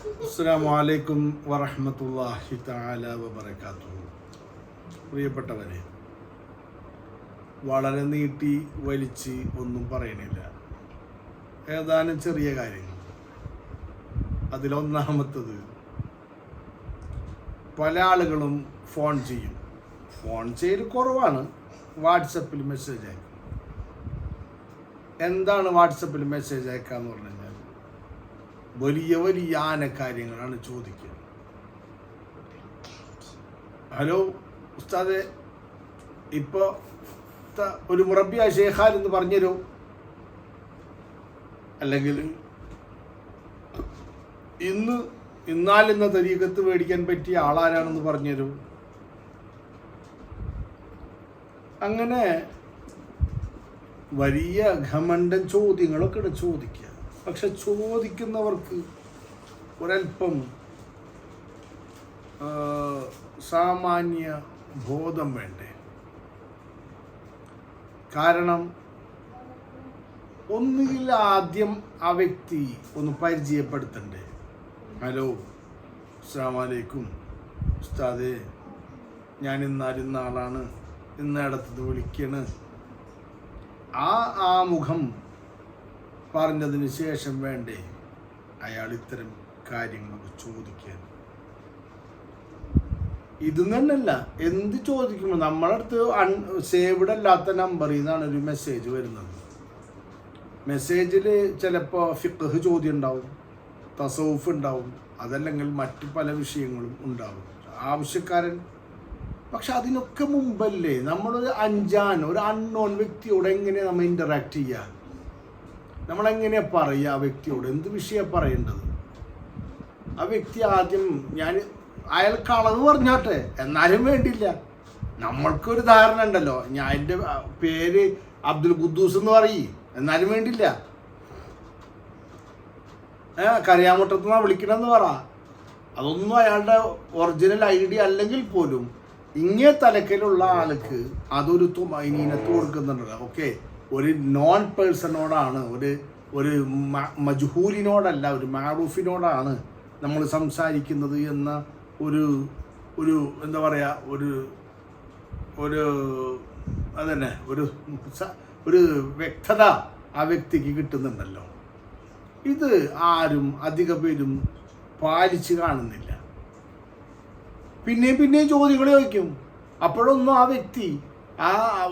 അസ്സാം വലൈക്കും വറഹമത്തല്ലാഹി താല വബർക്കാത്തു പ്രിയപ്പെട്ടവരെ വളരെ നീട്ടി വലിച്ച് ഒന്നും പറയണില്ല. ഏതാനും ചെറിയ കാര്യങ്ങൾ. അതിലൊന്നാമത്തത് പല ആളുകളും ഫോൺ ചെയ്യും. ഫോൺ ചെയ്യൽ കുറവാണ്. വാട്സപ്പിൽ മെസ്സേജ് അയക്കും. എന്താണ് വാട്സപ്പിൽ മെസ്സേജ് അയക്കുക എന്ന് പറഞ്ഞു കഴിഞ്ഞാൽ വലിയ വലിയ ആനക്കാര്യങ്ങളാണ് ചോദിക്കുന്നത്. ഹലോ ഉസ്താദെ ഇപ്പോൾ ഒരു മുറബിയ ഷേഖാൻ എന്ന് പറഞ്ഞുതരോ? അല്ലെങ്കിൽ ഇന്ന് ഇന്നാലിന്ന തരീകത്ത് മേടിക്കാൻ പറ്റിയ ആളാരാണെന്ന് പറഞ്ഞുതരൂ? അങ്ങനെ വലിയ ഘമണ്ടൻ ചോദ്യങ്ങളൊക്കെ ചോദിക്കുക. പക്ഷെ ചോദിക്കുന്നവർക്ക് ഒരല്പം ആ, സാമാന്യ ബോധം വേണ്ടേ? കാരണം ഒന്നുകിൽ ആദ്യം ആ വ്യക്തി ഒന്ന് പരിചയപ്പെടുത്തണ്ടേ? ഹലോ അസ്സാം ഉസ്താദെ ഞാൻ ഇന്നാലിന്ന ആളാണ്. ഇന്നടത്തത് വിളിക്കണ്. ആ ആമുഖം പറഞ്ഞതിന് ശേഷം വേണ്ടേ? അയാൾ ഇത്തരം കാര്യങ്ങളൊക്കെ ചോദിക്കാൻ. ഇത് തന്നെയല്ല എന്ത് ചോദിക്കുമ്പോൾ നമ്മളടുത്ത് അൺ സേവ്ഡ് അല്ലാത്ത നമ്പറിൽ നിന്നാണ് ഒരു മെസ്സേജ് വരുന്നത്. മെസ്സേജിൽ ചിലപ്പോൾ ഫിഖ് ചോദ്യം ഉണ്ടാവും തസൗഫ് ഉണ്ടാവും അതല്ലെങ്കിൽ മറ്റു പല വിഷയങ്ങളും ഉണ്ടാവും. ആവശ്യക്കാരൻ പക്ഷെ അതിനൊക്കെ മുമ്പല്ലേ? നമ്മളൊരു അഞ്ചാൻ ഒരു അൺനോൺ വ്യക്തിയോട് എങ്ങനെ നമ്മൾ ഇന്ററാക്ട് ചെയ്യുക നമ്മളെങ്ങനെയാ പറയുക ആ വ്യക്തിയോട്? എന്ത് വിഷയമാണ് പറയേണ്ടത്? ആ വ്യക്തി ആദ്യം ഞാൻ അയാൾ കളവ് പറഞ്ഞോട്ടെ എന്നാലും വേണ്ടില്ല നമ്മൾക്കൊരു ധാരണ ഉണ്ടല്ലോ. ഞാൻ എന്റെ പേര് അബ്ദുൽ ഖുദ്ദൂസ് എന്ന് പറയും എന്നാലും വേണ്ടില്ല ഏ കറിയാമുട്ടത്ത് നിന്നാ വിളിക്കണമെന്ന് പറ. അതൊന്നും അയാളുടെ ഒറിജിനൽ ഐ ഡി അല്ലെങ്കിൽ പോലും ഇങ്ങേ തലക്കലുള്ള ആൾക്ക് അതൊരു തുമൈനീനത്ത് കൊടുക്കുന്നുണ്ടല്ലോ. ഓക്കെ? ഒരു നോൺ പേഴ്സണോടാണ് ഒരു ഒരു മജ്ഹൂലിനോടല്ല ഒരു മാറൂഫിനോടാണ് നമ്മൾ സംസാരിക്കുന്നത് എന്ന ഒരു ഒരു എന്താ പറയുക ഒരു ഒരു അതന്നെ ഒരു ഒരു വ്യക്തത ആ വ്യക്തിക്ക് കിട്ടുന്നുണ്ടല്ലോ. ഇത് ആരും അധിക പേരും പാലിച്ച് കാണുന്നില്ല. പിന്നെയും പിന്നെയും ചോദ്യങ്ങൾ ചോദിക്കും. അപ്പോഴൊന്നും ആ വ്യക്തി ആ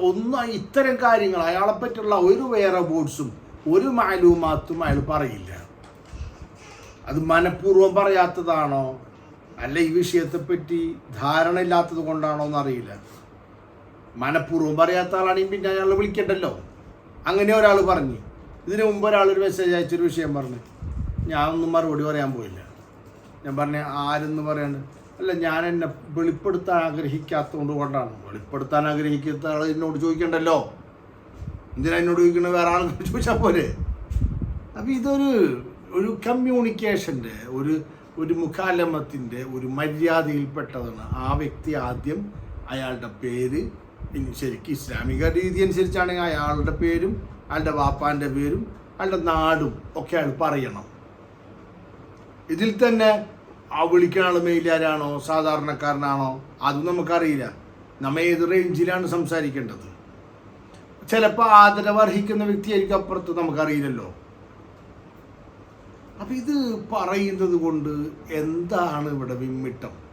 ഒന്ന് ഇത്തരം കാര്യങ്ങൾ അയാളെ പറ്റിയുള്ള ഒരു വേറെ ബോർഡ്സും ഒരു മാലൂമാത്തും അയാൾ പറയില്ല. അത് മനഃപൂർവം പറയാത്തതാണോ? അല്ല ഈ വിഷയത്തെപ്പറ്റി ധാരണ ഇല്ലാത്തത് കൊണ്ടാണോ എന്നറിയില്ല. മനഃപൂർവം പറയാത്ത ആളാണെങ്കിൽ പിന്നെ അയാൾ വിളിക്കണ്ടല്ലോ. അങ്ങനെ ഒരാൾ പറഞ്ഞു. ഇതിനു മുമ്പ് ഒരു മെസ്സേജ് അയച്ചൊരു വിഷയം പറഞ്ഞു. ഞാൻ ഒന്നും മറുപടി പറയാൻ പോയില്ല. ഞാൻ പറഞ്ഞ ആരെന്ന് പറയാണ്? അല്ല ഞാൻ എന്നെ വെളിപ്പെടുത്താൻ ആഗ്രഹിക്കാത്തതുകൊണ്ട് കൊണ്ടാണ്. വെളിപ്പെടുത്താൻ ആഗ്രഹിക്കാത്ത ആൾ എന്നോട് ചോദിക്കണ്ടല്ലോ? എന്തിനാ എന്നോട് ചോദിക്കണത് വേറെ ആൾക്ക് ചോദിച്ചാൽ പോലെ അപ്പം ഇതൊരു ഒരു കമ്മ്യൂണിക്കേഷന്റെ ഒരു ഒരു മുഖാലമത്തിന്റെ ഒരു മര്യാദയിൽപ്പെട്ടതാണ് ആ വ്യക്തി ആദ്യം അയാളുടെ പേര് ശരിക്കും ഇസ്ലാമിക രീതി അനുസരിച്ചാണെങ്കിൽ അയാളുടെ പേരും അയാളുടെ വാപ്പാന്റെ പേരും അയാളുടെ നാടും ഒക്കെ അയാൾ പറയണം. ഇതിൽ തന്നെ ആ വിളിക്കുന്ന ആൾ മെയിലാരാണോ സാധാരണക്കാരനാണോ? അതും നമുക്കറിയില്ല. നമ്മ ഏത് റേഞ്ചിലാണ് സംസാരിക്കേണ്ടത്? ചിലപ്പോൾ ആദരവ് അർഹിക്കുന്ന വ്യക്തിയായിരിക്കും അപ്പുറത്ത് നമുക്കറിയില്ലല്ലോ. അപ്പൊ ഇത് പറയുന്നത് കൊണ്ട് എന്താണ് ഇവിടെ വിമ്മിട്ടം?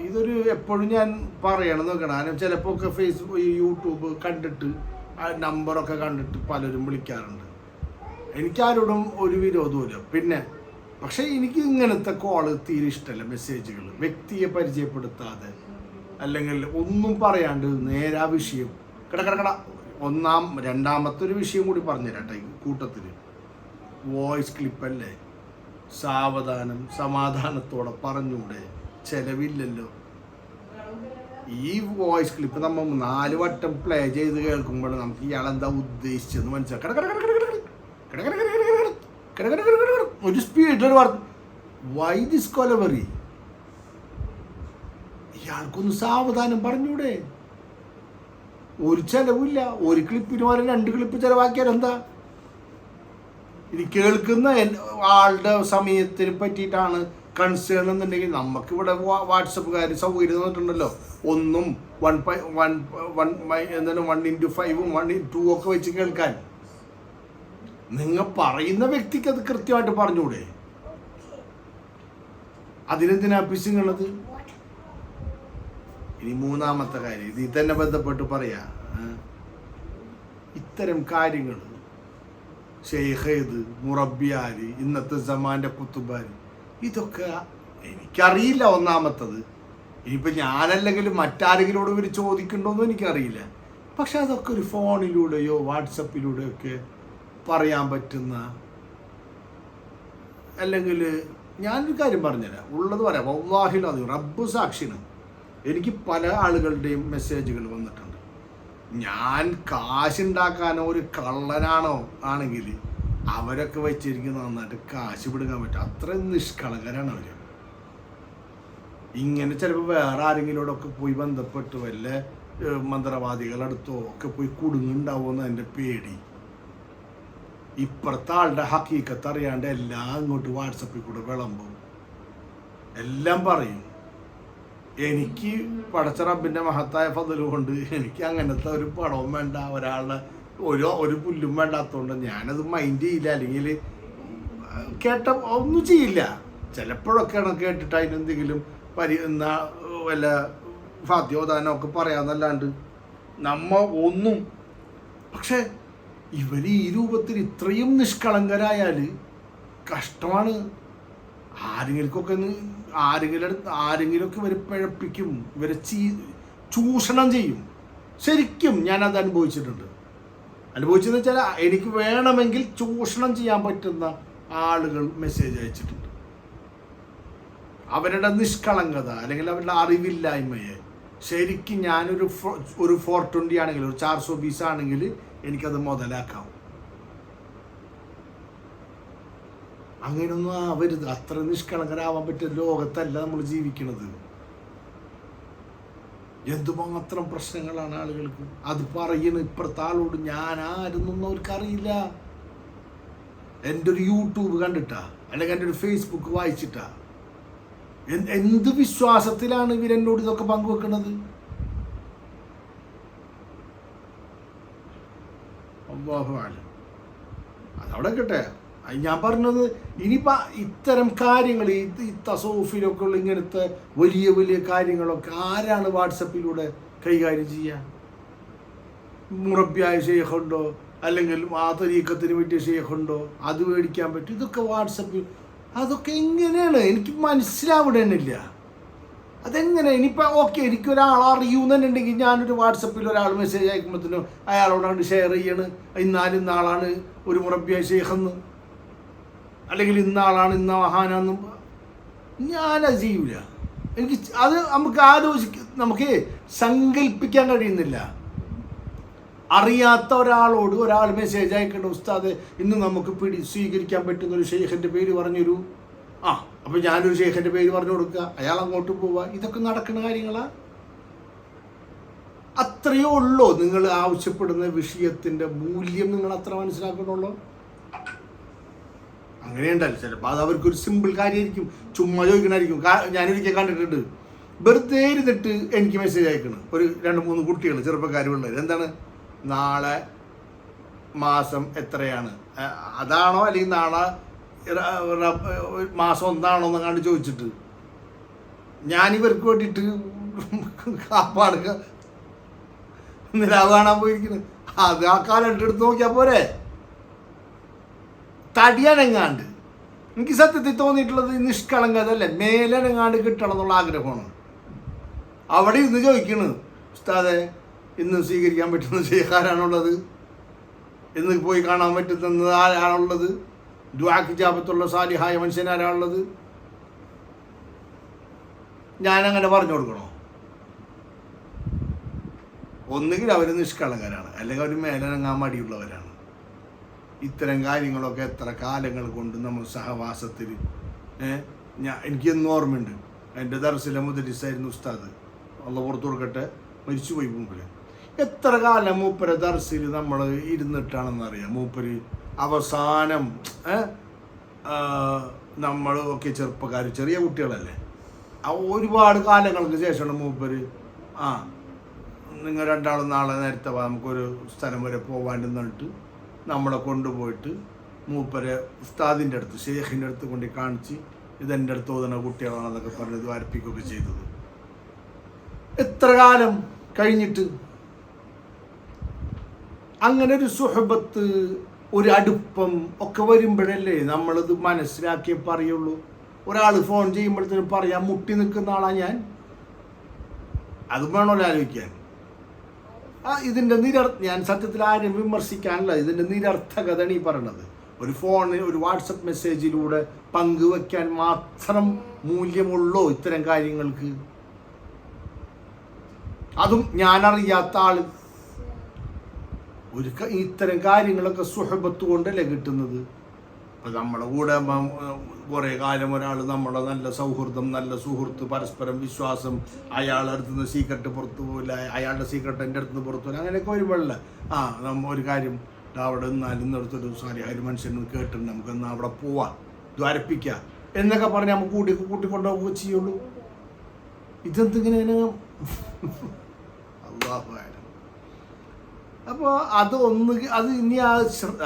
ഇതൊരു എപ്പോഴും ഞാൻ പറയണം നോക്കണം. ചിലപ്പോൾ ഒക്കെ ഫേസ്ബുക്ക് യൂട്യൂബ് കണ്ടിട്ട് ആ നമ്പറൊക്കെ കണ്ടിട്ട് പലരും വിളിക്കാറുണ്ട്. എനിക്കാരോടും ഒരു വിരോധവുമില്ല. പിന്നെ പക്ഷേ എനിക്ക് ഇങ്ങനത്തെ കോൾ തീരെ ഇഷ്ടമല്ല മെസ്സേജുകൾ വ്യക്തിയെ പരിചയപ്പെടുത്താതെ അല്ലെങ്കിൽ ഒന്നും പറയാണ്ട് നേരാ വിഷയം കിടക്കിടക്കട കട കട ഒന്നാം രണ്ടാമത്തെ ഒരു വിഷയം കൂടി പറഞ്ഞുതരാട്ടെ കൂട്ടത്തിൽ വോയിസ് ക്ലിപ്പല്ലേ സാവധാനം സമാധാനത്തോടെ പറഞ്ഞൂടെ ചെലവില്ലല്ലോ ഈ വോയിസ് ക്ലിപ്പ് നമ്മൾ നാല് വട്ടം പ്ലേ ചെയ്ത് കേൾക്കുമ്പോൾ നമുക്ക് ഇയാൾ എന്താ ഉദ്ദേശിച്ചെന്ന് മനസ്സിലാക്കാം ഒരു സ്പീഡ് ഒരു വൈ ദിസ് കൊലവറി ഇയാൾക്കൊന്ന് സാവധാനം പറഞ്ഞൂടെ. ഒരു ചെലവില്ല ഒരു ക്ലിപ്പിന് പോലെ രണ്ട് ക്ലിപ്പ് ചെലവാക്കിയാൽ എന്താ? ഇനി കേൾക്കുന്ന ആളുടെ സമയത്തിനെ പറ്റിയിട്ടാണ് കൺസേൺ എന്നുണ്ടെങ്കിൽ നമുക്കിവിടെ വാട്സപ്പുകാർ സൗകര്യം തന്നിട്ടുണ്ടല്ലോ. ഒന്നും വൺ വൺ വൺ എന്താണ് വൺ ഇന്റു ഫൈവും വൺ ടു ഒക്കെ വെച്ച് കേൾക്കാൻ. നിങ്ങൾ പറയുന്ന വ്യക്തിക്ക് അത് കൃത്യമായിട്ട് പറഞ്ഞുകൂടെ? അതിനെന്തിനാ പിശുങ്ങുള്ളത് ഇനി മൂന്നാമത്തെ കാര്യം ഇതിൽ തന്നെ ബന്ധപ്പെട്ട് പറയാ. ഇത്തരം കാര്യങ്ങൾ ഷെയ്ഹേദ് മുറബിയാര് ഇന്നത്തെ സമാന്റെ കുത്തുബാര് ഇതൊക്കെ എനിക്കറിയില്ല ഒന്നാമത്തത്. ഇനിയിപ്പോൾ ഞാനല്ലെങ്കിലും മറ്റാരെങ്കിലോട് ഇവർ ചോദിക്കണ്ടോന്നും എനിക്കറിയില്ല. പക്ഷെ അതൊക്കെ ഒരു ഫോണിലൂടെയോ വാട്സപ്പിലൂടെയോ ഒക്കെ പറയാൻ പറ്റുന്ന അല്ലെങ്കിൽ ഞാനൊരു കാര്യം പറഞ്ഞുതരാം. ഉള്ളത് പറയാം. വല്ലാഹിൽ അത് റബ്ബ് സാക്ഷിന് എനിക്ക് പല ആളുകളുടെയും മെസ്സേജുകൾ വന്നിട്ടുണ്ട്. ഞാൻ കാശുണ്ടാക്കാനോ ഒരു കള്ളനാണോ ആണെങ്കിൽ അവരൊക്കെ വെച്ചിരിക്കുന്ന നന്നായിട്ട് കാശ് പിടുക്കാൻ പറ്റും. അത്രയും നിഷ്കളങ്കരാണ് അവർ ഇങ്ങനെ ചിലപ്പോൾ വേറെ ആരെങ്കിലോടൊക്കെ പോയി ബന്ധപ്പെട്ട് വല്ല മന്ത്രവാദികളടുത്തോ ഒക്കെ പോയി കുടുങ്ങുണ്ടാവുമെന്ന് എന്റെ പേടി. ഇപ്പുറത്തെ ആളുടെ ഹക്കീക്കത്ത് അറിയാണ്ട് എല്ലാം അങ്ങോട്ട് വാട്സപ്പിൽ കൂടെ വിളമ്പും. എല്ലാം പറയും. എനിക്ക് പടച്ച റബ്ബിന്റെ മഹത്തായ ഫതൽ കൊണ്ട് എനിക്ക് അങ്ങനത്തെ ഒരു പടവും വേണ്ട. ഒരാളുടെ ഒരു ഒരു പുല്ലും വേണ്ടാത്തതുകൊണ്ട് ഞാനത് മൈൻഡ് ചെയ്യില്ല. അല്ലെങ്കിൽ കേട്ട ഒന്നും ചെയ്യില്ല. ചിലപ്പോഴൊക്കെയാണ് കേട്ടിട്ട് അതിനെന്തെങ്കിലും പരി എന്നാ വല്ല ഫാത്യോദാനോ ഒക്കെ പറയാന്നല്ലാണ്ട് നമ്മ ഒന്നും പക്ഷെ ഇവർ ഈ രൂപത്തിൽ ഇത്രയും നിഷ്കളങ്കരായാൽ കഷ്ടമാണ്. ആരെങ്കിലുമൊക്കെ ഒന്ന് ആരെങ്കിലും ആരെങ്കിലുമൊക്കെ ഇവരെ പിഴപ്പിക്കും ഇവരെ ചീ ചൂഷണം ചെയ്യും. ശരിക്കും ഞാനത് അനുഭവിച്ചിട്ടുണ്ട്. അനുഭവിച്ചെന്ന് വെച്ചാൽ എനിക്ക് വേണമെങ്കിൽ ചൂഷണം ചെയ്യാൻ പറ്റുന്ന ആളുകൾ മെസ്സേജ് അയച്ചിട്ടുണ്ട്. അവരുടെ നിഷ്കളങ്കത അല്ലെങ്കിൽ അവരുടെ അറിവില്ലായ്മയെ ശരിക്കും ഞാനൊരു ഒരു ഫോർ ട്വന്റി ആണെങ്കിൽ ഒരു ചാർസോ ബീസ് ആണെങ്കിൽ എനിക്കത് മുതലാക്കാം. അങ്ങനെയൊന്നും ആവരുത് അത്ര നിഷ്കളങ്കരാവാൻ പറ്റിയ ലോകത്തല്ല നമ്മൾ ജീവിക്കുന്നത് എന്തുമാത്രം പ്രശ്നങ്ങളാണ് ആളുകൾക്ക്? അത് പറയുന്ന ഇപ്പുറത്തെ ആളോട് ഞാൻ ആരെന്നൊന്നും അവർക്ക് അറിയില്ല എന്റെ ഒരു യൂട്യൂബ് കണ്ടിട്ടാ അല്ലെങ്കിൽ എന്റെ ഒരു ഫേസ്ബുക്ക് വായിച്ചിട്ടാ. എന്ത് വിശ്വാസത്തിലാണ് ഇവരെന്നോട് ഇതൊക്കെ പങ്കുവെക്കുന്നത് ആലം. അതവിടെ കിട്ടെ ഞാൻ പറഞ്ഞത് ഇനിയിപ്പോൾ ഇത്തരം കാര്യങ്ങൾ ഈ തസോഫിലൊക്കെ ഉള്ള ഇങ്ങനത്തെ വലിയ വലിയ കാര്യങ്ങളൊക്കെ ആരാണ് വാട്സപ്പിലൂടെ കൈകാര്യം ചെയ്യുക മുറബിയായ ഷെയ്ഖുണ്ടോ അല്ലെങ്കിൽ ആ തരീക്കത്തിന് പറ്റിയ ഷെയ്ഖുണ്ടോ അത് മേടിക്കാൻ പറ്റും. ഇതൊക്കെ വാട്സപ്പിൽ അതൊക്കെ എങ്ങനെയാണ് എനിക്ക് മനസ്സിലാവിടുന്നില്ല അതെങ്ങനെ? ഇനിയിപ്പോൾ ഓക്കെ എനിക്ക് ഒരാൾ അറിയൂന്നുണ്ടെങ്കിൽ ഞാനൊരു വാട്സപ്പിൽ ഒരാൾ മെസ്സേജ് അയക്കുമ്പോഴത്തേനും അയാളോടാണ് ഷെയർ ചെയ്യണ്. ഇന്നാലും ഇന്നാളാണ് ഒരു മുറബിയ ഷെയ്ഖെന്ന് അല്ലെങ്കിൽ ഇന്നാളാണ് ഇന്ന മഹാനെന്നും. ഞാനത് ചെയ്യൂല എനിക്ക് അത് നമുക്ക് ആലോചിക്ക നമുക്ക് സങ്കല്പിക്കാൻ കഴിയുന്നില്ല. അറിയാത്ത ഒരാളോട് ഒരാൾ മെസ്സേജ് അയക്കേണ്ട ഉസ്താദ് ഇന്ന് നമുക്ക് പിടി സ്വീകരിക്കാൻ പറ്റുന്ന ഒരു ഷെയ്ഖിന്റെ പേര് പറഞ്ഞൊരു ആ അപ്പൊ ഞാനൊരു ശേഖന്റെ പേര് പറഞ്ഞു കൊടുക്കുക. അയാൾ അങ്ങോട്ട് പോവുക. ഇതൊക്കെ നടക്കുന്ന കാര്യങ്ങളാ? അത്രയേ ഉള്ളൂ നിങ്ങൾ ആവശ്യപ്പെടുന്ന വിഷയത്തിന്റെ മൂല്യം നിങ്ങൾ അത്ര മനസ്സിലാക്കണുള്ളോ അങ്ങനെയുണ്ടല്ലോ. ചിലപ്പോൾ അത് അവർക്കൊരു സിമ്പിൾ കാര്യമായിരിക്കും. ചുമ്മാ ചോദിക്കണമായിരിക്കും. ഞാനൊരിക്കൽ കണ്ടിട്ടുണ്ട്. വെറുതെ ഇരുന്നിട്ട് എനിക്ക് മെസ്സേജ് അയക്കണം. ഒരു രണ്ട് മൂന്ന് കുട്ടികൾ ചെറുപ്പക്കാർ പിള്ളേർ എന്താണ്? നാളെ മാസം എത്രയാണ്? അതാണോ അല്ലെങ്കിൽ നാളെ മാസം ഒന്നാണോ എന്ന് കണ്ട് ചോദിച്ചിട്ട്. ഞാനിവർക്ക് വേണ്ടിയിട്ട് കാപ്പാടുക നിലാവ് പോയിരിക്കുന്നത് അത് ആ കാലം എടുത്ത് നോക്കിയാൽ പോരെ. തടിയനങ്ങാണ്ട്. എനിക്ക് സത്യത്തിൽ തോന്നിയിട്ടുള്ളത് നിഷ്കളങ്കതല്ലേ? മേലനെങ്ങാണ്ട് കിട്ടണം എന്നുള്ള ആഗ്രഹമാണ്. അവിടെ ഇന്ന് ചോദിക്കണ് ഉസ്താദെ ഇന്ന് സ്വീകരിക്കാൻ പറ്റുന്ന ചെയ്യാറാണുള്ളത് ഇന്ന് പോയി കാണാൻ പറ്റുന്നത് ആരാണുള്ളത്? ദ്വാക്ക് ജാപത്തുള്ള സാലിഹായ മനുഷ്യനാരാണുള്ളത് ഞാനങ്ങനെ പറഞ്ഞു കൊടുക്കണോ? ഒന്നുകിൽ അവർ നിഷ്കളങ്കരാണ് അല്ലെങ്കിൽ അവർ മേലനങ്ങാൻ മടിയുള്ളവരാണ്. ഇത്തരം കാര്യങ്ങളൊക്കെ എത്ര കാലങ്ങൾ കൊണ്ട് നമ്മൾ സഹവാസത്തിൽ ഞാൻ എനിക്കെന്നും ഓർമ്മയുണ്ട്. എന്റെ ദർശന മുതലിസായിരുന്നു ഉസ്താദ്. അള്ള പുറത്തു കൊടുക്കട്ടെ. മരിച്ചുപോയി മുമ്പിൽ എത്ര കാലം മൂപ്പര ദർശിൽ നമ്മൾ ഇരുന്നിട്ടാണെന്നറിയാം? മൂപ്പര് അവസാനം നമ്മൾ ഒക്കെ ചെറുപ്പക്കാർ ചെറിയ കുട്ടികളല്ലേ? ഒരുപാട് കാലങ്ങൾക്ക് ശേഷമാണ് മൂപ്പര് ആ നിങ്ങൾ രണ്ടാളും നാളെ നേരത്തെ നമുക്കൊരു സ്ഥലം വരെ പോവാണ്ട് എന്നിട്ട് നമ്മളെ കൊണ്ടുപോയിട്ട് മൂപ്പരെ ഉസ്താദിന്റെ അടുത്ത് ഷേഖിന്റെ അടുത്ത് കൊണ്ട് കാണിച്ച് ഇതെന്റെ അടുത്ത് ഓതുന്ന കുട്ടികളാണെന്നൊക്കെ പറഞ്ഞ് ഇത് വരപ്പിക്കുകയൊക്കെ ചെയ്തത്. എത്ര കാലം കഴിഞ്ഞിട്ട്? അങ്ങനെ ഒരു സുഹബത്ത് ഒരു അടുപ്പം ഒക്കെ വരുമ്പോഴല്ലേ നമ്മളിത് മനസ്സിലാക്കിയേ പറയുള്ളൂ. ഒരാൾ ഫോൺ ചെയ്യുമ്പോഴത്തേനും പറയാം മുട്ടി നിൽക്കുന്ന ആളാ ഞാൻ. അതും വേണമല്ലോ ആലോചിക്കാൻ. ആ ഇതിന്റെ നിരർ ഞാൻ സത്യത്തിൽ ആരും വിമർശിക്കാനല്ല ഇതിന്റെ നിരർത്ഥകതയാണ് ഈ പറയണത്. ഒരു ഫോണിൽ ഒരു വാട്സപ്പ് മെസ്സേജിലൂടെ പങ്കുവെക്കാൻ മാത്രം മൂല്യമുള്ളോ ഇത്തരം കാര്യങ്ങൾക്ക്? അതും ഞാനറിയാത്ത ആൾ. ഒരു ഇത്തരം കാര്യങ്ങളൊക്കെ സുഹബത്ത് കൊണ്ടല്ലേ കിട്ടുന്നത്? ഇപ്പം നമ്മുടെ കൂടെ കുറേ കാലം ഒരാൾ നമ്മളെ നല്ല സൗഹൃദം നല്ല സുഹൃത്ത് പരസ്പരം വിശ്വാസം അയാളുടെ അടുത്ത് നിന്ന് സീക്രട്ട് പുറത്തു പോകില്ല അയാളുടെ സീക്രട്ട് എന്റെ അടുത്ത് നിന്ന് പുറത്തു പോകില്ല അങ്ങനെയൊക്കെ വരുമ്പോഴല്ല ആ നമ്മ ഒരു കാര്യം അവിടെ നിന്നാലും ഇന്നടുത്തൊരു സോറി ഒരു മനുഷ്യൻ കേട്ടിട്ടുണ്ട്. നമുക്ക് എന്നാൽ അവിടെ പോവാം ദ്വാരപ്പിക്കാം എന്നൊക്കെ പറഞ്ഞ് നമുക്ക് കൂട്ടി കൂട്ടിക്കൊണ്ടുപോവുക ചെയ്യുള്ളൂ. ഇതെന്തിങ്ങനെ അള്ളാഹു അപ്പോൾ അത് ഒന്ന് അത് ഇനി ആ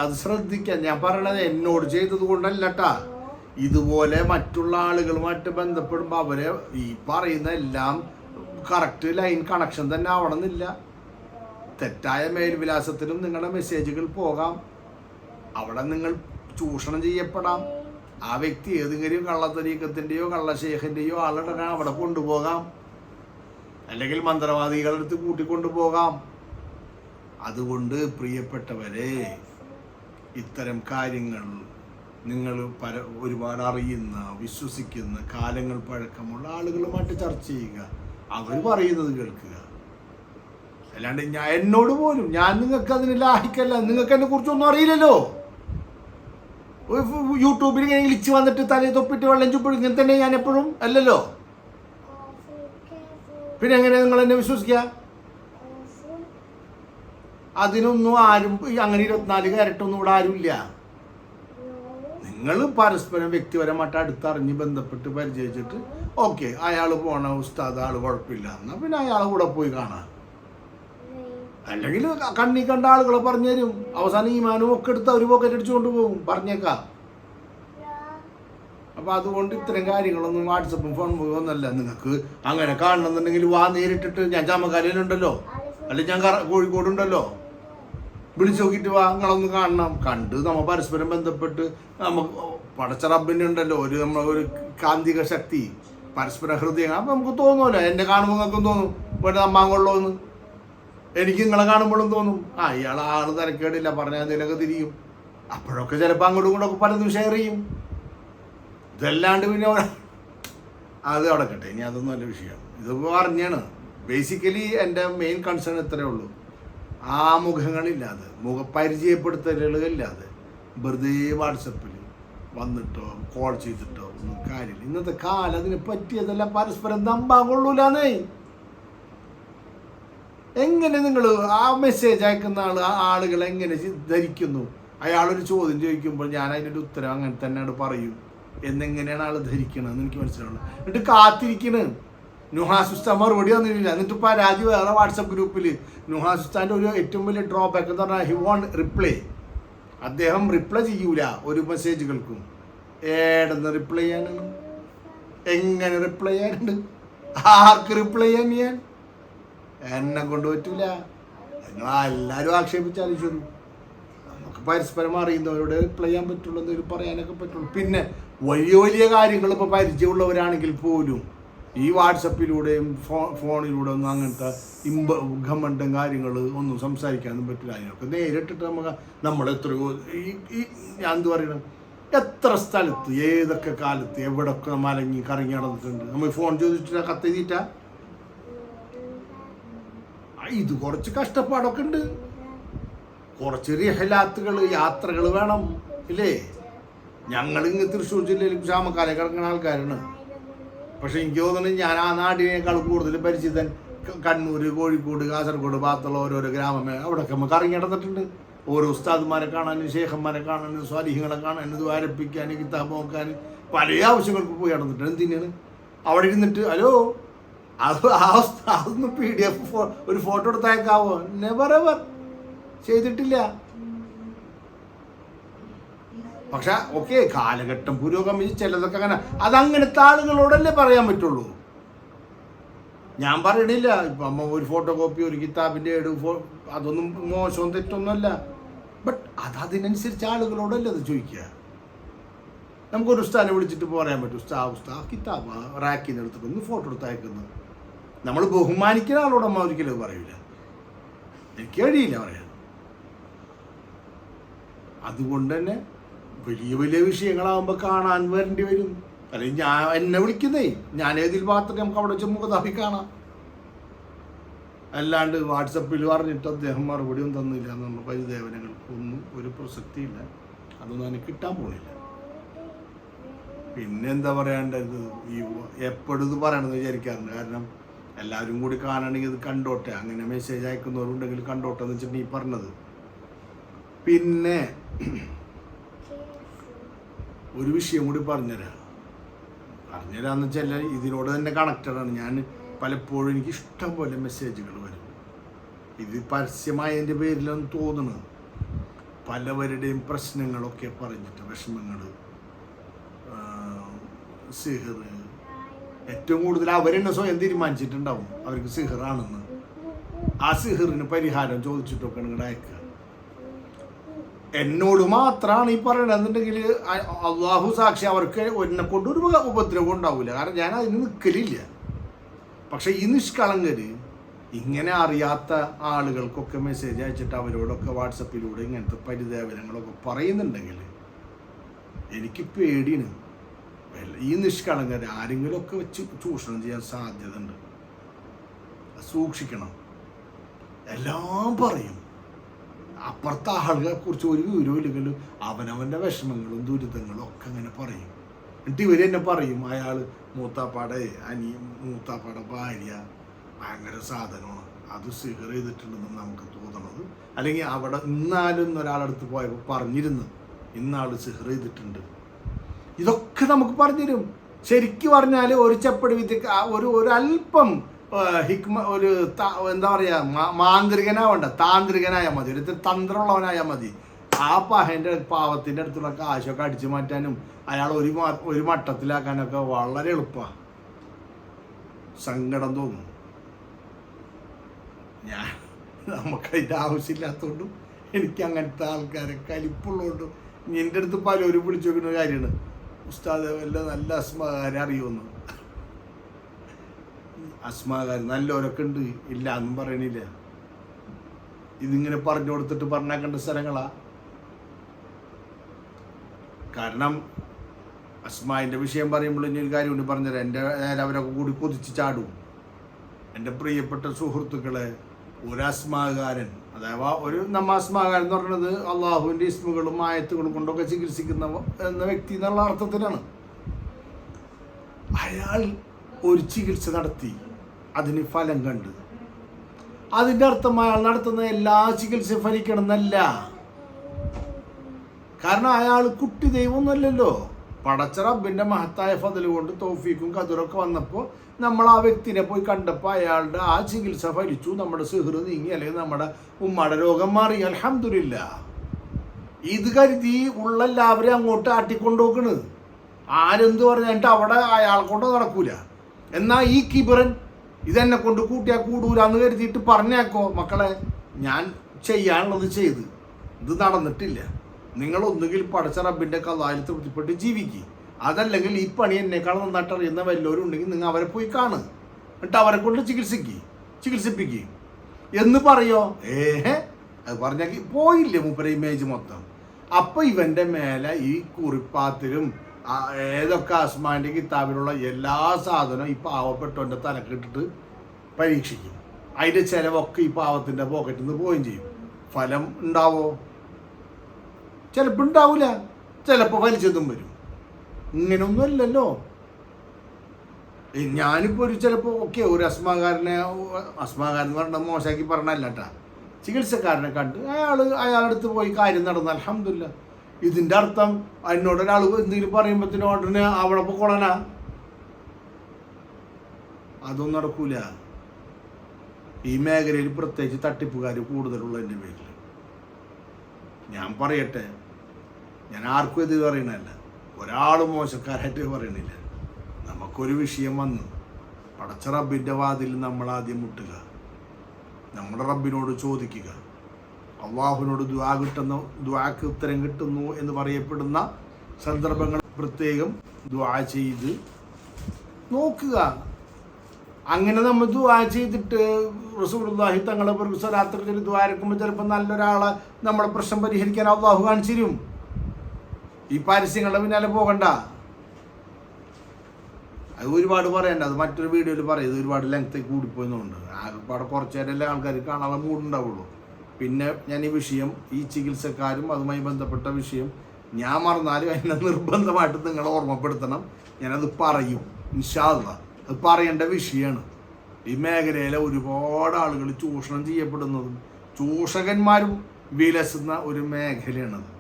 അത് ശ്രദ്ധിക്കാൻ. ഞാൻ പറയണത് എന്നോട് ചെയ്തത് കൊണ്ടല്ലട്ടാ ഇതുപോലെ മറ്റുള്ള ആളുകളുമായിട്ട് ബന്ധപ്പെടുമ്പോൾ അവരെ ഈ പറയുന്ന എല്ലാം കറക്റ്റ് ലൈൻ കണക്ഷൻ തന്നെ ആവണമെന്നില്ല. തെറ്റായ മേൽവിലാസത്തിലും നിങ്ങളുടെ മെസ്സേജുകൾ പോകാം. അവിടെ നിങ്ങൾ ചൂഷണം ചെയ്യപ്പെടാം. ആ വ്യക്തി ഏതെങ്കിലും കള്ളത്തരീക്കത്തിന്റെയോ കള്ളശേഖന്റെയോ ആളുടെ അവിടെ കൊണ്ടുപോകാം. അല്ലെങ്കിൽ മന്ത്രവാദികളുടെ അടുത്ത് കൂട്ടിക്കൊണ്ടുപോകാം. അതുകൊണ്ട് പ്രിയപ്പെട്ടവരെ ഇത്തരം കാര്യങ്ങൾ നിങ്ങൾ പര ഒരുപാട് അറിയുന്ന വിശ്വസിക്കുന്ന കാലങ്ങൾ പഴക്കമുള്ള ആളുകളുമായിട്ട് ചർച്ച ചെയ്യുക. അവർ പറയുന്നത് കേൾക്കുക. അല്ലാണ്ട് ഞാൻ എന്നോട് പോലും ഞാൻ നിങ്ങൾക്ക് അതിന് ലാഹിക്കല്ല നിങ്ങൾക്ക് എന്നെ കുറിച്ചൊന്നും അറിയില്ലല്ലോ. യൂട്യൂബിൽ ഇങ്ങനെ ഇളിച്ച് വന്നിട്ട് തലയിൽ തൊപ്പിട്ട് വെള്ളം ചുപ്പിടും ഇങ്ങനെ തന്നെ ഞാൻ എപ്പോഴും അല്ലല്ലോ. പിന്നെ എങ്ങനെ നിങ്ങൾ എന്നെ വിശ്വസിക്കുക? അതിനൊന്നും ആരും അങ്ങനെ ഇരുപത്തിനാല് ക്യാരറ്റൊന്നും ഇവിടെ ആരുമില്ല. നിങ്ങൾ പരസ്പരം വ്യക്തിപരമായിട്ട് അടുത്തറിഞ്ഞ് ബന്ധപ്പെട്ട് പരിചയിച്ചിട്ട് ഓക്കെ അയാൾ പോണ ഉസ്താദ് ആൾ കുഴപ്പമില്ല എന്നാൽ പിന്നെ അയാൾ കൂടെ പോയി കാണാം. അല്ലെങ്കിൽ കണ്ണി കണ്ട ആളുകളെ പറഞ്ഞു തരും. അവസാനം ഈമാനും ഒക്കെ എടുത്ത് അവർ പോക്കറ്റ് അടിച്ചുകൊണ്ട് പോകും. പറഞ്ഞേക്കാം. അപ്പൊ അതുകൊണ്ട് ഇത്തരം കാര്യങ്ങളൊന്നും വാട്സപ്പും ഫോൺ ഒന്നല്ല. നിങ്ങൾക്ക് അങ്ങനെ കാണണമെന്നുണ്ടെങ്കിൽ വാ നേരിട്ടിട്ട്. ഞാൻ ചാമക്കാലയിലുണ്ടല്ലോ അല്ലെങ്കിൽ ഞാൻ കോഴിക്കോടുണ്ടല്ലോ. വിളിച്ചു നോക്കിയിട്ട് വാ നിങ്ങളൊന്ന് കാണണം. കണ്ട് നമ്മൾ പരസ്പരം ബന്ധപ്പെട്ട് നമുക്ക് പടച്ച റബ്ബിന്റെ ഉണ്ടല്ലോ ഒരു നമ്മ ഒരു കാന്തിക ശക്തി പരസ്പര ഹൃദയം. അപ്പൊ നമുക്ക് തോന്നുമല്ലോ എന്നെ കാണുമ്പോൾ നിങ്ങൾക്കും തോന്നും ഇവിടെ നമ്മാങ്കൊള്ളോ എന്ന് എനിക്ക് നിങ്ങളെ കാണുമ്പോഴും തോന്നും ആ ഇയാൾ ആൾ തിരക്കേടില്ല പറഞ്ഞാൽ എന്തെങ്കിലുമൊക്കെ തിരിയും. അപ്പോഴൊക്കെ ചിലപ്പോൾ അങ്ങോട്ടും ഇങ്ങോട്ടൊക്കെ പലതും ഷെയർ ചെയ്യും ഇതല്ലാണ്ട് പിന്നെ അത് അടക്കട്ടെ ഇനി അതൊന്നും അല്ല വിഷയം. ഇതിപ്പോൾ പറഞ്ഞാണ്. ബേസിക്കലി എന്റെ മെയിൻ കൺസേൺ ഇത്രയേ ഉള്ളൂ. ആ മുഖങ്ങളില്ലാതെ മുഖ പരിചയപ്പെടുത്തലുകളില്ലാതെ വെറുതെ വാട്സപ്പിൽ വന്നിട്ടോ കോൾ ചെയ്തിട്ടോ ഒന്നും കാര്യമില്ല. ഇന്നത്തെ കാലം അതിനെ പറ്റിയതല്ല പരസ്പരം നമ്പാൻ കൊള്ളൂലെന്നേ. എങ്ങനെ നിങ്ങൾ ആ മെസ്സേജ് അയക്കുന്ന ആൾ ആ ആളുകൾ എങ്ങനെ ധരിക്കുന്നു? അയാളൊരു ചോദ്യം ചോദിക്കുമ്പോൾ ഞാൻ അതിനൊരു ഉത്തരം അങ്ങനെ തന്നെയാണ് പറയും. എന്നെങ്ങനെയാണ് ആൾ ധരിക്കണമെന്ന് എനിക്ക് മനസ്സിലാവുള്ളൂ എന്നിട്ട് കാത്തിരിക്കണ്. നുഹാസുസ്ത മറുപടി തന്നിട്ടില്ല എന്നിട്ട് പരാതി വേറെ വാട്സപ്പ് ഗ്രൂപ്പിൽ നുഹാസുസ്താന്റെ ഒരു ഏറ്റവും വലിയ ഡ്രോബാക്ക് എന്ന് പറഞ്ഞാൽ ഹി വോണ്ട് റിപ്ലൈ അദ്ദേഹം റിപ്ലൈ ചെയ്യൂല ഒരു മെസ്സേജുകൾക്കും ഏടെന്ന് റിപ്ലൈ ചെയ്യാനാണ് എങ്ങനെ റിപ്ലൈ ചെയ്യാനുണ്ട്? ആർക്ക് റിപ്ലൈ ചെയ്യാൻ ഞാൻ? എന്നെ കൊണ്ട് പറ്റൂല. നിങ്ങൾ എല്ലാവരും ആക്ഷേപിച്ചാലും ശരി. നമുക്ക് പരസ്പരം അറിയുന്നവരോട് റിപ്ലൈ ചെയ്യാൻ പറ്റുള്ളൂ എന്തെങ്കിലും പറയാനൊക്കെ പറ്റുള്ളൂ. പിന്നെ വലിയ വലിയ കാര്യങ്ങൾ ഇപ്പോൾ പരിചയമുള്ളവരാണെങ്കിൽ പോലും ഈ വാട്സപ്പിലൂടെയും ഫോ ഫോണിലൂടെ ഒന്നും അങ്ങനത്തെ ഇമ്പ ഘമണ്ടും കാര്യങ്ങൾ ഒന്നും സംസാരിക്കാനൊന്നും പറ്റില്ല. അതിനൊക്കെ നേരിട്ടിട്ട് നമുക്ക് നമ്മൾ എത്രയോ ഈ ഈ ഞാൻ എന്ത് പറയണം? എത്ര സ്ഥലത്ത് ഏതൊക്കെ കാലത്ത് എവിടൊക്കെ മലങ്ങി കറങ്ങി നടന്നിട്ടുണ്ട്? നമ്മൾ ഫോൺ ചോദിച്ചിട്ട് കത്തെഴുതിയിട്ട ഇത് കുറച്ച് കഷ്ടപ്പാടൊക്കെ ഉണ്ട്. കുറച്ച് റിഹലാത്തുകൾ യാത്രകൾ വേണം ഇല്ലേ? ഞങ്ങൾ ഇങ്ങ് തൃശ്ശൂർ ജില്ലയിൽ ക്ഷാമക്കാലം കിടക്കുന്ന ആൾക്കാരാണ്. പക്ഷെ എനിക്ക് തോന്നുന്നു ഞാൻ ആ നാടിനേക്കാൾ കൂടുതൽ പരിചിതൻ കണ്ണൂർ കോഴിക്കോട് കാസർഗോഡ് ഭാഗത്തുള്ള ഓരോരോ ഗ്രാമമേ. അവിടെയൊക്കെ നമുക്ക് ഇറങ്ങി നടന്നിട്ടുണ്ട് ഓരോ ഉസ്താദ്മാരെ കാണാനും ഷേഖന്മാരെ കാണാനും സ്വാലിഹ്യങ്ങളെ കാണാനും ദ്വാരപ്പിക്കാനും കിതാബ് നോക്കാനും പല ആവശ്യങ്ങൾക്ക് പോയി നടന്നിട്ടുണ്ട്. എന്തിനാണ്? അവിടെ ഇരുന്നിട്ട് ഹലോ അത് അതൊന്ന് പി ഡി എഫ് ഒരു ഫോട്ടോ എടുത്തയക്കാവോ? നെവർ എവർ ചെയ്തിട്ടില്ല. പക്ഷെ ഓക്കെ കാലഘട്ടം പുരോഗമിച്ച് ചിലതൊക്കെ അങ്ങനെ. അതങ്ങനത്തെ ആളുകളോടല്ലേ പറയാൻ പറ്റുള്ളൂ? ഞാൻ പറയണില്ല. ഇപ്പം അമ്മ ഒരു ഫോട്ടോ കോപ്പി ഒരു കിതാബിന്റെ ഏട് ഫോ അതൊന്നും മോശവും തെറ്റൊന്നുമല്ല. ബട്ട് അത് അതിനനുസരിച്ച് ആളുകളോടല്ലേ അത് ചോദിക്കുക? നമുക്കൊരു ഉസ്താനെ വിളിച്ചിട്ട് പറയാൻ പറ്റും. ഉസ്താ ഉസ്താ കിതാബ് റാക്കിൽ നിന്ന് എടുത്തിട്ട് ഒന്ന് ഫോട്ടോ എടുത്ത് അയക്കുന്നത് നമ്മൾ ബഹുമാനിക്കുന്ന ആളോട് അമ്മ ഒരിക്കലും അത് പറയൂല. എനിക്ക് കഴിയില്ല പറയാൻ. അതുകൊണ്ട് തന്നെ വലിയ വലിയ വിഷയങ്ങളാകുമ്പോൾ കാണാൻ വേണ്ടി വരും. അല്ലെങ്കിൽ ഞാൻ എന്നെ വിളിക്കുന്നേ. ഞാൻ ഏതിൽ മാത്രമേ നമുക്ക് അവിടെ വെച്ച് മുഖതാപി കാണാം. അല്ലാണ്ട് വാട്സപ്പിൽ പറഞ്ഞിട്ട് അദ്ദേഹം മറുപടിയും തന്നില്ല എന്നുള്ള പരിദേവനങ്ങൾക്കൊന്നും ഒരു പ്രസക്തിയില്ല. അതൊന്നും എനിക്ക് കിട്ടാൻ പോയില്ല പിന്നെന്താ പറയാണ്ടത് ഈ എപ്പോഴും ഇത് പറയണമെന്ന് വിചാരിക്കാറുണ്ട്. കാരണം എല്ലാവരും കൂടി കാണണമെങ്കിൽ ഇത് കണ്ടോട്ടെ. അങ്ങനെ മെസ്സേജ് അയക്കുന്നവരുണ്ടെങ്കിൽ കണ്ടോട്ടെ എന്ന് വെച്ചിട്ട് നീ പറഞ്ഞത്. പിന്നെ ഒരു വിഷയം കൂടി പറഞ്ഞുതരാം. പറഞ്ഞുതരാന്ന് വെച്ചാൽ ഇതിനോട് തന്നെ കണക്റ്റഡാണ് ഞാൻ പലപ്പോഴും എനിക്ക് ഇഷ്ടം പോലെ മെസ്സേജുകൾ വരും. ഇത് പരസ്യമായതിന്റെ പേരിലാണ് തോന്നുന്നത്. പലവരുടെയും പ്രശ്നങ്ങളൊക്കെ പറഞ്ഞിട്ട് വിഷമങ്ങൾ സിഹർ ഏറ്റവും കൂടുതൽ അവരെന്നെ സ്വയം തീരുമാനിച്ചിട്ടുണ്ടാവും. അവർക്ക് സിഹറാണെന്ന്. ആ സിഹറിന് പരിഹാരം ചോദിച്ചിട്ടൊക്കെ നിങ്ങളുടെ അയക്കുക. എന്നോട് മാത്രമാണ് ഈ പറയണമെന്നുണ്ടെങ്കിൽ അള്ളാഹു സാക്ഷി അവർക്ക് എന്നെ കൊണ്ട് ഒരു ഉപദ്രവം ഉണ്ടാവില്ല കാരണം ഞാൻ അതിന് നിൽക്കലില്ല പക്ഷെ ഈ നിഷ്കളങ്കര് ഇങ്ങനെ അറിയാത്ത ആളുകൾക്കൊക്കെ മെസ്സേജ് അയച്ചിട്ട് അവരോടൊക്കെ വാട്സപ്പിലൂടെ ഇങ്ങനത്തെ പരിദേവനങ്ങളൊക്കെ പറയുന്നുണ്ടെങ്കിൽ എനിക്ക് പേടിയാണ്. ഈ നിഷ്കളങ്കർ ആരെങ്കിലുമൊക്കെ വെച്ച് ചൂഷണം ചെയ്യാൻ സാധ്യത ഉണ്ട് സൂക്ഷിക്കണം. എല്ലാം പറയും. അപ്പുറത്തെ ആളുകളെ കുറിച്ച് ഒരു വിവരമില്ലെങ്കിലും അവനവന്റെ വിഷമങ്ങളും ദുരിതങ്ങളും ഒക്കെ അങ്ങനെ പറയും. എന്നിട്ട് ഇവർ തന്നെ പറയും അയാൾ മൂത്താപ്പാടെ അനി മൂത്താപ്പാടെ ഭാര്യ ഭയങ്കര സാധനമാണ്. അത് സിഹർ ചെയ്തിട്ടുണ്ടെന്ന് നമുക്ക് തോന്നണത്. അല്ലെങ്കിൽ അവിടെ ഇന്നാലും ഒരാളടുത്ത് പോയപ്പോൾ പറഞ്ഞിരുന്നു ഇന്നാൾ സിഹർ ചെയ്തിട്ടുണ്ട്. ഇതൊക്കെ നമുക്ക് പറഞ്ഞുതരും. ശരിക്ക് പറഞ്ഞാൽ ഒരു ചെപ്പടി വിദ്യക്ക് ഒരു ഒരല്പം ഹിക്മ ഒരു എന്താ പറയുക മാന്ത്രികനാവണ്ട താന്ത്രികനായാൽ മതി. ഒരു തന്ത്രമുള്ളവനായാൽ മതി. ആ പഹന്റെ പാവത്തിന്റെ അടുത്തുള്ള കാശൊക്കെ അടിച്ചു മാറ്റാനും അയാൾ ഒരു ഒരു മട്ടത്തിലാക്കാനൊക്കെ വളരെ എളുപ്പമാണ് സങ്കടം തോന്നും. ഞാൻ നമുക്കതിന്റെ ആവശ്യമില്ലാത്തതുകൊണ്ടും എനിക്ക് അങ്ങനത്തെ ആൾക്കാരെ കലിപ്പുള്ളതുകൊണ്ടും എന്റെ അടുത്ത് പലരും വിളിച്ചു നോക്കുന്ന കാര്യമാണ്. ഉസ്താദ് വല്ല നല്ല അസ്മാകാരെ അറിയുമെന്ന്. അസ്മാകാർ നല്ലവരൊക്കെ ഉണ്ട് ഇല്ല എന്നും പറയണില്ല. ഇതിങ്ങനെ പറഞ്ഞു കൊടുത്തിട്ട് പറഞ്ഞാക്കേണ്ട സ്ഥലങ്ങളാ. കാരണം അസ്മാന്റെ വിഷയം പറയുമ്പോൾ ഇനി ഒരു കാര്യം കൊണ്ട് പറഞ്ഞുതരാം. എന്റെ നേരെ അവരൊക്കെ കൂടി കൊതിച്ച് ചാടും. എന്റെ പ്രിയപ്പെട്ട സുഹൃത്തുക്കളെ ഒരു അസ്മാകാരൻ അഥവാ ഒരു നമ്മ അസ്മാകാരൻ എന്ന് പറയുന്നത് അള്ളാഹുവിന്റെ ഇസ്മുകളും ആയത്തുകളും കൊണ്ടൊക്കെ ചികിത്സിക്കുന്ന എന്ന വ്യക്തി എന്നുള്ള അർത്ഥത്തിലാണ്. അയാൾ ഒരു ചികിത്സ നടത്തി. അതിന് ഫലം കണ്ടു അതിന്റെ അർത്ഥം അയാൾ നടത്തുന്ന എല്ലാ ചികിത്സയും ഫലിക്കണമെന്നല്ല. കാരണം അയാൾ കുട്ടി ദൈവമൊന്നുമല്ലല്ലോ. പടച്ച റബ്ബിന്റെ മഹത്തായ ഫതൽ കൊണ്ട് തോഫീക്കും കതിറൊക്കെ വന്നപ്പോൾ നമ്മൾ ആ വ്യക്തിനെ പോയി കണ്ടപ്പോൾ അയാളുടെ ആ ചികിത്സ ഫലിച്ചു. നമ്മുടെ സിഹർ നീങ്ങി അല്ലെങ്കിൽ നമ്മുടെ ഉമ്മയുടെ രോഗം മാറി. അലഹമില്ല ഇത് കരുതി ഉള്ള എല്ലാവരെയും അങ്ങോട്ട് ആട്ടിക്കൊണ്ടുപോക്കണ് ആരെന്ത് പറഞ്ഞിട്ട് അവിടെ അയാൾ കൊണ്ട് നടക്കൂല. എന്നാൽ ഈ കിബിറൻ ഇതെന്നെ കൊണ്ട് കൂട്ടിയാൽ കൂടൂരാന്ന് കരുതിയിട്ട് പറഞ്ഞേക്കോ മക്കളെ. ഞാൻ ചെയ്യാനുള്ളത് ചെയ്ത്. ഇത് നടന്നിട്ടില്ല. നിങ്ങൾ ഒന്നുകിൽ പടച്ച റബ്ബിന്റെ കഥായിൽ തൃപ്തിപ്പെട്ട് ജീവിക്കുക അതല്ലെങ്കിൽ ഈ പണി എന്നെക്കാൾ നന്നായിട്ട് അറിയുന്ന വല്ലവരും ഉണ്ടെങ്കിൽ നിങ്ങൾ അവരെ പോയി കാണുക എന്നിട്ട് അവരെ കൊണ്ട് ചികിത്സിക്കുക ചികിത്സിപ്പിക്കുക എന്ന് പറയോ? ഏഹ്? അത് പറഞ്ഞാൽ പോയില്ലേ മൂപ്പര ഇമേജ് മൊത്തം. അപ്പം ഇവന്റെ മേലെ ഈ കുറിപ്പാത്തിലും ഏതൊക്കെ അസ്മാന്റെ കിതാബിലുള്ള എല്ലാ സാധനവും ഈ പാവപ്പെട്ടവന്റെ തലക്കിട്ടിട്ട് പരീക്ഷിക്കും. അതിന്റെ ചിലവൊക്കെ ഈ പാവത്തിന്റെ പോക്കറ്റിൽ നിന്ന് പോവുകയും ചെയ്യും. ഫലം ഉണ്ടാവോ? ചിലപ്പോൾ ഉണ്ടാവില്ല ചിലപ്പോൾ വലിച്ചതും വരും. ഇങ്ങനൊന്നും ഏ, ഒരു ചിലപ്പോൾ ഓക്കെ ഒരു അസ്മാകാരനെ അസ്മാകാരൻ എന്ന് പറഞ്ഞാൽ മോശമാക്കി പറഞ്ഞല്ല കേട്ടാ. ചികിത്സക്കാരനെ കണ്ട് അയാൾ അയാളുടെ അടുത്ത് പോയി കാര്യം നടന്നു അലഹമില്ല ഇതിന്റെ അർത്ഥം എന്നോട് ഒരാൾ എന്തെങ്കിലും പറയുമ്പോഴത്തേനും ഉടനെ അവിടെ പൊക്കോളനാ അതൊന്നും നടക്കൂല. ഈ മേഖലയിൽ പ്രത്യേകിച്ച് തട്ടിപ്പുകാർ കൂടുതലുള്ള എന്റെ പേരിൽ ഞാൻ പറയട്ടെ ഞാൻ ആർക്കും ഇത് പറയണല്ല ഒരാൾ മോശക്കാരായിട്ട് പറയണില്ല നമുക്കൊരു വിഷയം വന്നു. പടച്ച റബ്ബിന്റെ വാതിൽ നമ്മൾ ആദ്യം മുട്ടുക. നമ്മുടെ റബ്ബിനോട് ചോദിക്കുക. അള്ളാഹുവിനോട് ദ്വാ കിട്ടുന്നു ദ്വാക്ക് ഉത്തരം കിട്ടുന്നു എന്ന് പറയപ്പെടുന്ന സന്ദർഭങ്ങൾ പ്രത്യേകം ദ്വാ ചെയ്ത് നോക്കുക. അങ്ങനെ നമ്മൾ ദ്വാ ചെയ്തിട്ട് റസൂലുള്ളാഹി തങ്ങളെ കുറിച്ച് സ്വലാത്തിൽ ദ്വാരക്കുമ്പോൾ ചിലപ്പോൾ നല്ലൊരാളെ നമ്മളെ പ്രശ്നം പരിഹരിക്കാൻ അള്ളാഹു കാണിച്ചു തരും. ഈ പരസ്യങ്ങളുടെ പിന്നാലെ പോകണ്ട. അത് ഒരുപാട് പറയണ്ട. അത് മറ്റൊരു വീഡിയോയിൽ പറയും. ഇത് ഒരുപാട് ലെങ്ത് കൂടിപ്പോയെന്നുണ്ട് ആകെപ്പാടെ കുറച്ചേരല്ലേ ആൾക്കാർ കാണാതെ മൂടുണ്ടാവുള്ളൂ പിന്നെ ഞാൻ ഈ വിഷയം ഈ ചികിത്സക്കാരും അതുമായി ബന്ധപ്പെട്ട വിഷയം ഞാൻ മറന്നാലും എന്നെ നിർബന്ധമായിട്ട് നിങ്ങളെ ഓർമ്മപ്പെടുത്തണം. ഞാനത് പറയും. ഇൻഷാല്ല അത് പറയേണ്ട വിഷയമാണ് ഈ മേഖലയിലെ ഒരുപാട് ആളുകൾ ചൂഷണം ചെയ്യപ്പെടുന്നതും ചൂഷകന്മാരും വിലസുന്ന ഒരു മേഖലയാണത്.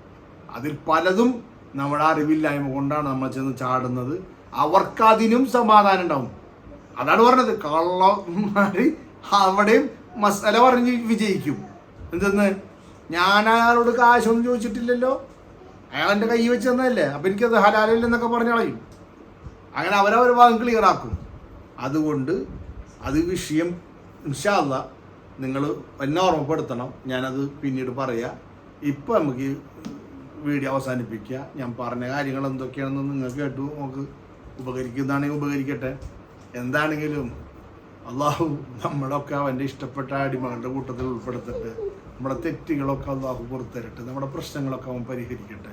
അതിൽ പലതും നമ്മുടെ അറിവില്ലായ്മ കൊണ്ടാണ് നമ്മൾ ചെന്ന് ചാടുന്നത്. അവർക്കതിനും സമാധാനം ഉണ്ടാവും. അതാണ് പറഞ്ഞത്. കള്ളന്മാര് അവിടെയും മസാല പറഞ്ഞ് വിജയിക്കും. എന്തെന്ന്? ഞാൻ അയാളോട് കാശൊന്നും ചോദിച്ചിട്ടില്ലല്ലോ. അയാൾ എന്റെ കൈ വെച്ച് തന്നതല്ലേ. അപ്പം എനിക്കത് ഹലാലില്ലെന്നൊക്കെ പറഞ്ഞു കളയും. അങ്ങനെ അവരവർ ഭാഗം ക്ലിയർ ആക്കും. അതുകൊണ്ട് അത് വിഷയം ഇൻഷാല്ല നിങ്ങൾ എന്നെ ഓർമ്മപ്പെടുത്തണം. ഞാനത് പിന്നീട് പറയാം. ഇപ്പം നമുക്ക് വീഡിയോ അവസാനിപ്പിക്കുക ഞാൻ പറഞ്ഞ കാര്യങ്ങൾ എന്തൊക്കെയാണെന്ന് നിങ്ങൾക്ക് കേട്ടു. നമുക്ക് ഉപകരിക്കുന്നതാണെങ്കിൽ ഉപകരിക്കട്ടെ. എന്താണെങ്കിലും അള്ളാഹു നമ്മളൊക്കെ അവന്റെ ഇഷ്ടപ്പെട്ട അടിമകളുടെ കൂട്ടത്തിൽ ഉൾപ്പെടുത്തട്ടെ നമ്മുടെ തെറ്റുകളൊക്കെ അള്ളാഹു പുറത്തരട്ടെ നമ്മുടെ പ്രശ്നങ്ങളൊക്കെ അവൻ പരിഹരിക്കട്ടെ.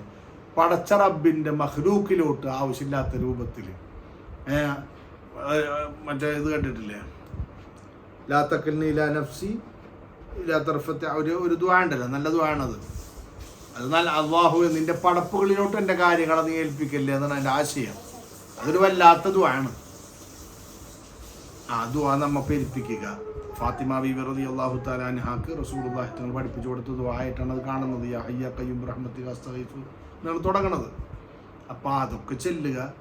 പടച്ച റബ്ബിന്റെ മഹ്ലൂക്കിലോട്ട് ആവശ്യമില്ലാത്ത രൂപത്തിൽ. മറ്റേ ഇത് കണ്ടിട്ടില്ലേ? ലാത്തക്കൽ നീല നഫ്സി ലാത്തർഫത്തെ തർഫത്തെ. ഒരു ഒരു ദ്വാണ്ടല്ലോ നല്ല ദ്വാണത് അത് നല്ല അള്ളാഹു നിന്റെ പടപ്പുകളിലോട്ട് എന്റെ കാര്യങ്ങളെ നീ ഏൽപ്പിക്കല്ലേ എന്നാണ് എന്റെ ആശയം. അതൊരു വല്ലാത്ത ദ്വാണ് ആ നമ്മ പെരുപ്പിക്കുക. ഫാത്തിമ ബി വെറുതി അള്ളാഹു താലാൻഹാക്ക് റസൂലുള്ളാഹി തങ്ങൾ പഠിപ്പിച്ചു കൊടുത്ത ആയിട്ടാണ് അത് കാണുന്നത്. യാ ഹയ്യ കയ്യും റഹ്മത്തി അസ്തഗീഫ് എന്നാണ് തുടങ്ങണത്. അപ്പം അതൊക്കെ ചെല്ലുക.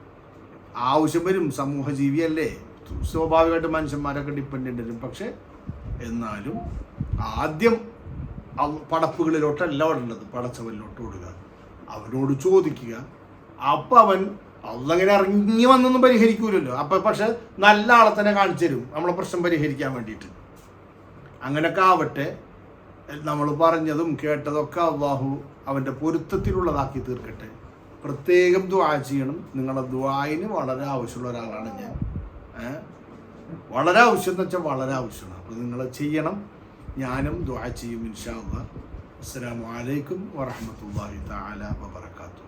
ആവശ്യം വരും. സമൂഹ ജീവിയല്ലേ സ്വാഭാവികമായിട്ട് മനുഷ്യന്മാരൊക്കെ ഡിപ്പെൻഡന്റ് വരും. പക്ഷേ എന്നാലും ആദ്യം പടപ്പുകളിലോട്ടല്ല ഓടേണ്ടത്. പടച്ചവനിലോട്ട് ഓടുക. അവനോട് ചോദിക്കുക. അപ്പം അവൻ അതങ്ങനെ ഇറങ്ങി വന്നൊന്നും പരിഹരിക്കൂലല്ലോ. അപ്പം പക്ഷെ നല്ല ആളെ തന്നെ കാണിച്ചു തരും. നമ്മളെ പ്രശ്നം പരിഹരിക്കാൻ വേണ്ടിയിട്ട്. അങ്ങനെയൊക്കെ ആവട്ടെ. നമ്മൾ പറഞ്ഞതും കേട്ടതൊക്കെ അള്ളാഹു അവന്റെ പൊരുത്തത്തിലുള്ളതാക്കി തീർക്കട്ടെ. പ്രത്യേകം ദ്വാ ചെയ്യണം. നിങ്ങളുടെ ദ്വായിന് വളരെ ആവശ്യമുള്ള ഒരാളാണ് ഞാൻ. വളരെ ആവശ്യം എന്ന് വെച്ചാൽ വളരെ ആവശ്യമാണ്. അപ്പോൾ നിങ്ങൾ ചെയ്യണം. ഞാനും ദ്വാ ചെയ്യും ഇൻഷാ അള്ളാഹ് അസ്സലാമു അലൈക്കും വറഹ്മത്തുള്ളാഹി താല വബറകാതുഹു.